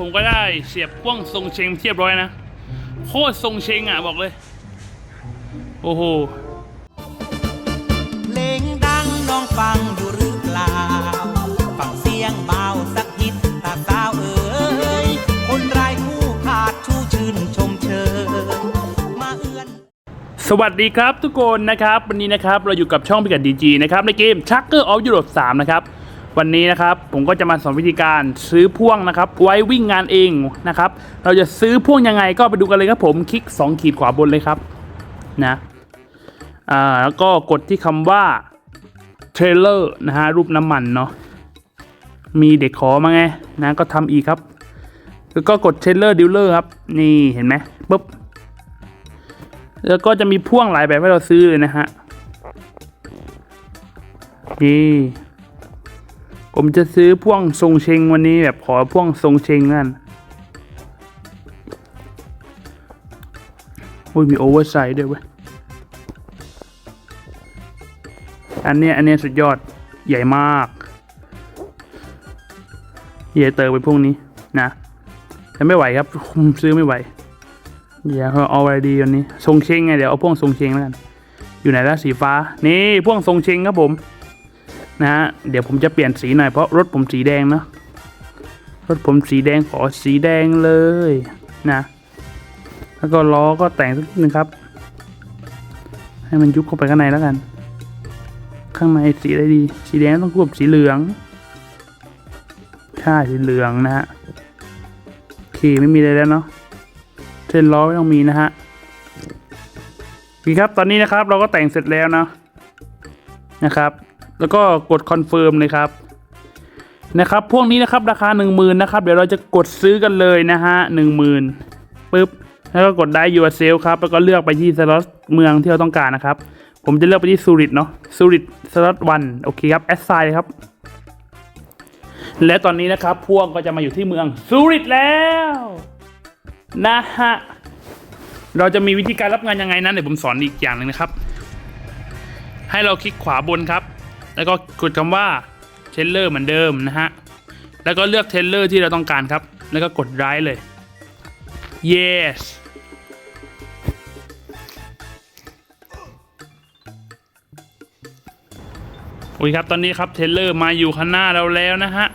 ผมก็ได้เสียบพ่วงทรงเชงเทียบร้อยนะ โคตรทรงเชงอะบอกเลย โอ้โหเพลงดังน้องฟังอยู่หรือเปล่า ฟังเสียงเบาสักนิดตาสาวเอ๋ยคนไรคู่ขาดชูชื่นชมเชยมาเอื้อน สวัสดีครับทุกคนนะครับ วันนี้นะครับเราอยู่กับช่องพิกัดดีจีนะครับในเกม Chucker of Europe 3นะครับ วันนี้นะครับผมก็จะมาสอนวิธีการซื้อพ่วงนะครับ ไว้วิ่งงานเองนะครับ เราจะซื้อพ่วงยังไงก็ไปดูกันเลยครับผมคลิก 2 ขีดขวาบนเลยครับนะอ่าแล้วก็กดที่คำว่าเทรลเลอร์นะฮะรูปน้ำมันเนาะมีเด็กขอมาไงนะก็ทำอีกครับแล้วก็กดเทรลเลอร์ดิลเลอร์ครับ นี่เห็นไหมปุ๊บแล้วก็จะมีพ่วงหลายแบบให้เราซื้อเลยนะฮะนี่ ผมจะซื้อพ่วงทรงเชงวันนี้แบบขอพ่วงทรงเชงนั่นโอ้ยมีโอเวอร์ไซด์ด้วยเว้ย อันเนี้ยอันเนี้ยสุดยอดใหญ่มากเฮียเตอร์ไปพวกนี้นะแต่ไม่ไหวครับผมซื้อไม่ไหว เดี๋ยวเอาอะไรดีวันนี้ทรงเชงไงเดี๋ยวเอาพ่วงทรงเชงแล้วกัน อยู่ไหนล้วสีฟ้า นี่พ่วงทรงเชงครับผม นะฮะเดี๋ยวผมจะเปลี่ยนสีหน่อยเพราะรถผมสีแดงเนาะรถผมสีแดงขอสีแดงเลยนะแล้วก็ล้อก็แต่งสักนิดนึงครับ ให้มันยุบเข้าไปข้างในแล้วกัน ข้างในสีอะไรดี สีแดงต้องควบสีเหลืองใช่สีเหลืองนะฮะโอเคไม่มีอะไรแล้วเนาะเส้นล้อไม่ต้องมีนะฮะโอเคครับตอนนี้นะครับเราก็แต่งเสร็จแล้วนะนะครับ แล้วก็กดคอนเฟิร์มเลยครับนะครับ พวกนี้นะครับราคา 1 0,000นะครับ เดี๋ยวเราจะกดซื้อกันเลยนะฮะหนึ่งหมื่นปึ๊บ แล้วก็กดได้ your sale ครับ แล้วก็เลือกไปที่สล็อตเมืองที่เราต้องการนะครับ ผมจะเลือกไปที่ซูริตเนาะซูริตสล็อตวันโอเคครับแอสไซน์ครับ และตอนนี้นะครับพวกก็จะมาอยู่ที่เมืองซูริตแล้วนะฮะเราจะมีวิธีการรับงานยังไงนั้นเดี๋ยวผมสอนอีกอย่างหนึ่งนะครับ ให้เราคลิกขวาบนครับ แล้วก็กดคำว่าเทเลอร์เหมือนเดิมนะฮะ แล้วก็เลือกเทเลอร์ที่เราต้องการครับ แล้วก็กด right เลย yes โอ้ยครับ ตอนนี้ครับเทเลอร์มาอยู่ข้างหน้าเราแล้วนะฮะ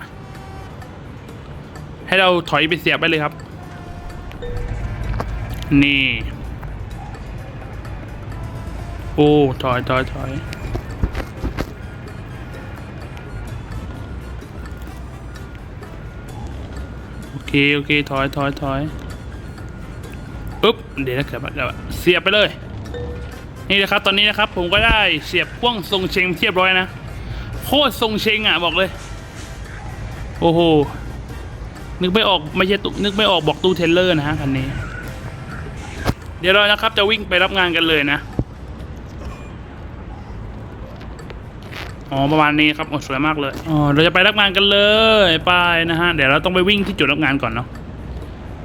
ให้เราถอยไปเสียบไปเลยครับ นี่ โอ้ ถอยถอยถอย เคโอเคถอยถอยถอยปุ๊บเดี๋ยวนะเกิดมาเกิดมาเสียบไปเลย นี่นะครับตอนนี้นะครับผมก็ได้เสียบพ่วงทรงเชงเทียบร้อยนะโคตรทรงเชงอะบอกเลย โอ้โหนึกไม่ออกไม่ใช่ตุนึกไม่ออกบอกตู้เทรลเลอร์นะฮะคันนี้ เดี๋ยวเรานะครับจะวิ่งไปรับงานกันเลยนะ อ๋อประมาณนี้ครับโอ้สวยมากเลยอ๋อเราจะไปรับงานกันเลยไปนะฮะเดี๋ยวเราต้องไปวิ่งที่จุดรับงานก่อนเนาะ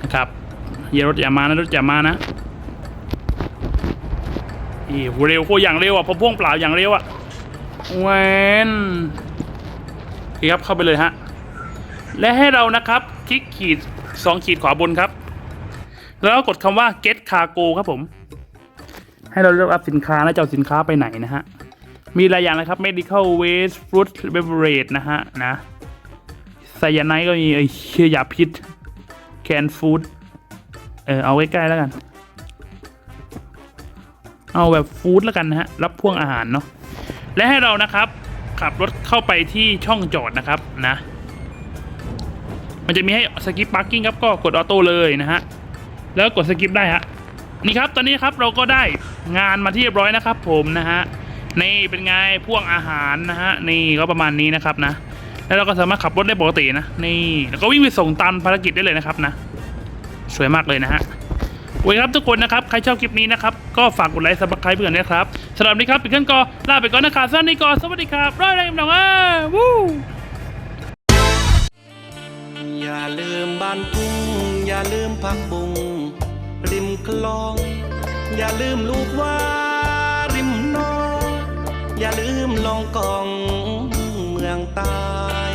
นะครับอย่ารถอย่ามานะรถอย่ามานะอีเร็วโคอย่างเร็วอะพอพ่วงเปล่าอย่างเร็วอะเวนอเครับเข้าไปเลยฮะและให้เรานะครับ คลิกขีดสองขีดขวาบนครับ แล้วก็กดคำว่า get cargo ครับผม ให้เราเลือกรับสินค้าและจะเอาสินค้าไปไหนนะฮะ มีหลายอย่างนะครับ medical waste fruit beverage นะฮะ นะไซยาไนด์ก็มีไอ้เชียยาพิษ can food เออเอาใกล้ๆแล้วกัน เอาแบบฟู้ดแล้วกันนะฮะ รับพ่วงอาหารเนาะและให้เรานะครับ ขับรถเข้าไปที่ช่องจอดนะครับนะ มันจะมีให้สกิปพาร์กิ้งครับก็กดออโต้เลยนะฮะ แล้วก็กดสกิปได้ฮะนี่ครับตอนนี้ครับเราก็ได้งานมาที่เรียบร้อยนะครับ ผมนะฮะ นี่เป็นไงพ่วงอาหารนะฮะนี่ก็ประมาณนี้นะครับนะ แล้วเราก็สามารถขับรถได้ปกตินะนี่แล้วก็วิ่งไปส่งตามภารกิจได้เลยนะครับนะ สวยมากเลยนะฮะโอเคครับทุกคนนะครับใครชอบคลิปนี้นะครับก็ฝากกดไลค์ซับสไครป์เพื่อนนะครับสำหรับวันนี้ครับป็นเครื่องกอลาไปก่อนนะครับสวัสดีก่อนสวัสดีครับร้อยแรงหน่อยอะวู้อย่าลืมบ้านทุ่งอย่าลืมพักบุงริมคลอง อย่าลืมลูกว่า อย่าลืมลองกองเมืองใตาย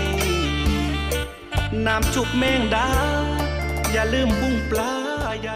น้ำจุบแมงดา อย่าลืมบุ้งปลาย